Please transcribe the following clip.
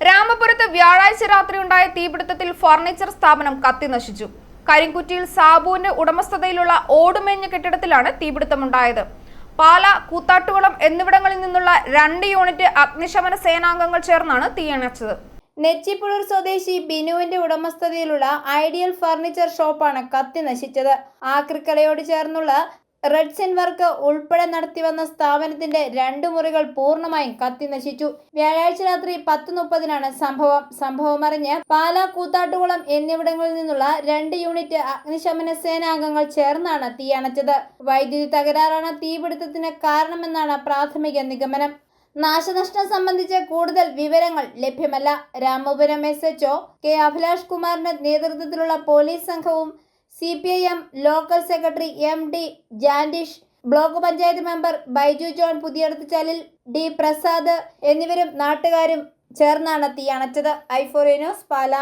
രാമപുരത്ത് വ്യാഴാഴ്ച രാത്രി ഉണ്ടായ തീപിടുത്തത്തിൽ ഫർണിച്ചർ സ്ഥാപനം കത്തിനശിച്ചു കരിങ്കുറ്റിയിൽ സാബുവിന്റെ ഉടമസ്ഥതയിലുള്ള ഓടുമേഞ്ഞ കെട്ടിടത്തിലാണ് തീപിടുത്തമുണ്ടായത്. പാല കൂത്താട്ടുകുളം എന്നിവിടങ്ങളിൽ നിന്നുള്ള രണ്ട് യൂണിറ്റ് അഗ്നിശമന സേനാംഗങ്ങൾ ചേർന്നാണ് തീയണച്ചത് നെച്ചിപ്പുഴൂർ സ്വദേശി ബിനുവിന്റെ ഉടമസ്ഥതയിലുള്ള ഐഡിയൽ ഫർണിച്ചർ ഷോപ്പാണ് കത്തി നശിച്ചത്. ആക്രിക്കലയോട് ചേർന്നുള്ള റെഡ്സിൻ വർക്ക് ഉൾപ്പെടെ നടത്തിവന്ന സ്ഥാപനത്തിന്റെ രണ്ട് മുറികൾ പൂർണമായും കത്തി നശിച്ചു. വ്യാഴാഴ്ച രാത്രി പത്ത് മുപ്പതിനാണ് സംഭവം. സംഭവം അറിഞ്ഞ് പാല കൂത്താട്ടുകുളം എന്നിവിടങ്ങളിൽ നിന്നുള്ള രണ്ട് യൂണിറ്റ് അഗ്നിശമന സേനാംഗങ്ങൾ ചേർന്നാണ് തീയണച്ചത് വൈദ്യുതി തകരാറാണ് തീപിടുത്തത്തിന് കാരണമെന്നാണ് പ്രാഥമിക നിഗമനം. നാശനഷ്ടം സംബന്ധിച്ച കൂടുതൽ വിവരങ്ങൾ ലഭ്യമല്ല. Ramapuram S HO K Abhilash കുമാറിന്റെ നേതൃത്വത്തിലുള്ള പോലീസ് സംഘവും C P I M local secretary M D Jandish block panchayat member Baiju John Puthiyadathuchalil D Prasad എന്നിവരും നാട്ടുകാരും ചേർന്നാണ് തീയണച്ചത് ഐഫോറിയ ന്യൂസ് പാല.